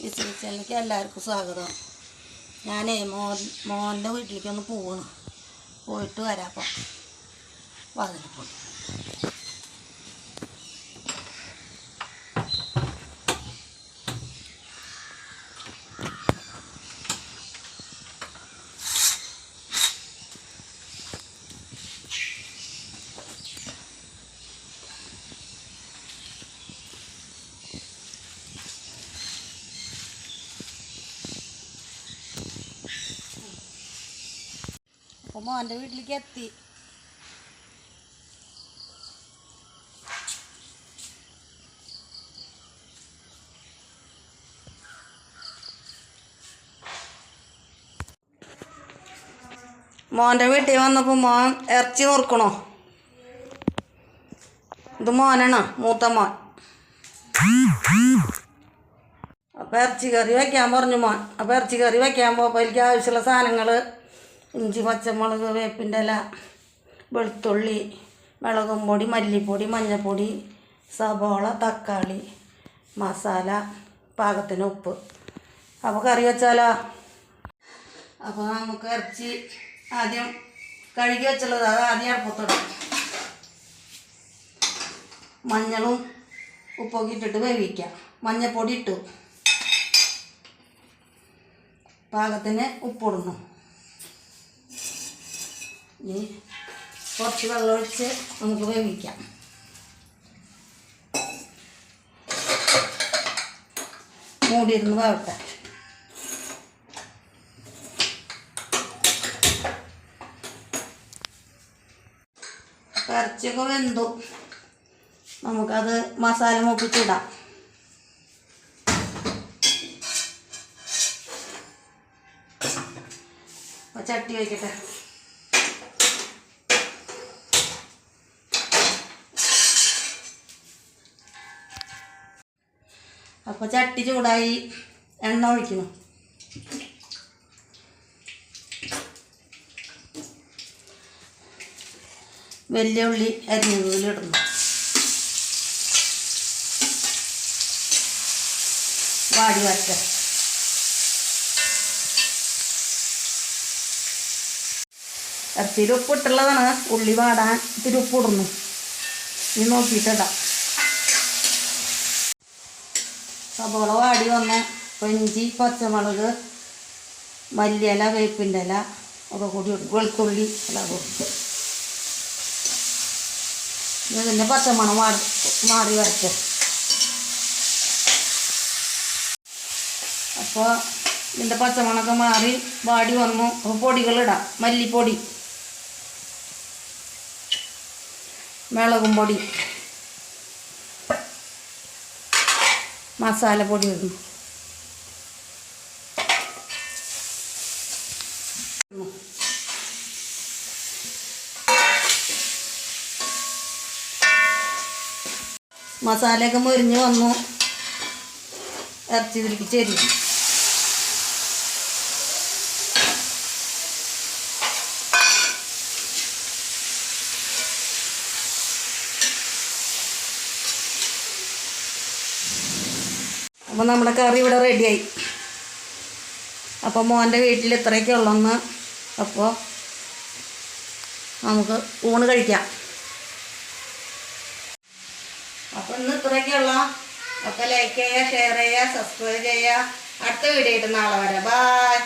വിസിലിച്ചലിലേക്ക് എല്ലാവർക്കും സ്വാഗതം. ഞാനേ മോൻ മോന്റെ വീട്ടിലേക്ക് ഒന്ന് പോവാണ്. പോയിട്ട് വരാം അപ്പം. വാതിലിപ്പോൾ അപ്പോൾ മോന്റെ വീട്ടിലേക്ക് എത്തി. മോന്റെ വീട്ടിൽ വന്നപ്പോൾ മോൻ ഇറച്ചി നുറുക്കണോ ഇത് മോനാണ് മൂത്ത മോൻ. അപ്പോൾ ഇറച്ചി കറി വയ്ക്കാൻ പറഞ്ഞു മോൻ. അപ്പോൾ ഇറച്ചി കറി വയ്ക്കാൻ പോകുമ്പോൾ എനിക്ക് ആവശ്യമുള്ള സാധനങ്ങൾ ഇഞ്ചി പച്ചമുളക് വേപ്പിന്റെ ഇല വെളുത്തുള്ളി മുളകും പൊടി മല്ലിപ്പൊടി മഞ്ഞൾപ്പൊടി സബോള തക്കാളി മസാല പാകത്തിന് ഉപ്പ്. അപ്പോൾ കറി വെച്ചാലോ? അപ്പോൾ നമുക്ക് ഇറച്ചി ആദ്യം കഴുകി വെച്ചുള്ളത് അത് ആദ്യം അടുപ്പത്തിടും മഞ്ഞളും ഉപ്പൊക്കെ ഇട്ടിട്ട് വേവിക്കാം. മഞ്ഞൾപ്പൊടി ഇട്ടു. പാകത്തിന് ഉപ്പിടുന്നു ഇനി കുറച്ച് വെള്ളമൊഴിച്ച് നമുക്ക് വേവിക്കാം. മൂടിയിരുന്ന് വേവട്ടെ. ഇറച്ചിയൊക്കെ വെന്തു. നമുക്കത് മസാല മൂപ്പിച്ചിടാം ചട്ടി വയ്ക്കട്ടെ അപ്പോൾ ചട്ടി ചൂടായി എണ്ണ ഒഴിക്കണം. വലിയ ഉള്ളി അരിഞ്ഞതിലിടുന്നു വാടി വരട്ടെ. ഇറച്ചിയിൽ ഉപ്പിട്ടുള്ളതാണ്. ഉള്ളി വാടാൻ ഇത്തിരി ഉപ്പിടുന്നു ഇനി നോക്കിയിട്ടിടാം സബോള വാടി വന്ന കൊഞ്ചി പച്ചമുളക് മല്ലിയില വേപ്പിന്റെ ഇല ഒക്കെ കൂടി. വെളുത്തുള്ളി എല്ലാം കൊടുക്കും ഇതിന്റെ പച്ചമണം മാറി മാറി വരട്ടെ. അപ്പോൾ ഇതിന്റെ പച്ചമണമൊക്കെ മാറി വാടി വന്നു. അപ്പോൾ പൊടികളിടാം മല്ലിപ്പൊടി മുളകും പൊടി. മസാലപ്പൊടി ഇടുന്നു മസാലയൊക്കെ മുരിഞ്ഞ് വന്നു. ഇറച്ചി ഇതിലേക്ക് ചെരി അപ്പോൾ നമ്മുടെ കറി ഇവിടെ റെഡിയായി. അപ്പോൾ മോന്റെ വീട്ടിൽ ഇത്രയൊക്കെ ഉള്ളെന്ന് അപ്പോൾ നമുക്ക് ഊണ് കഴിക്കാം. അപ്പോൾ ഇന്ന് ഇത്രയൊക്കെയുള്ള അപ്പോൾ ലൈക്ക് ചെയ്യുക ഷെയർ ചെയ്യുക സബ്സ്ക്രൈബ് ചെയ്യുക. അടുത്ത വീഡിയോ ആയിട്ട് നാളെ വരാം. ബൈ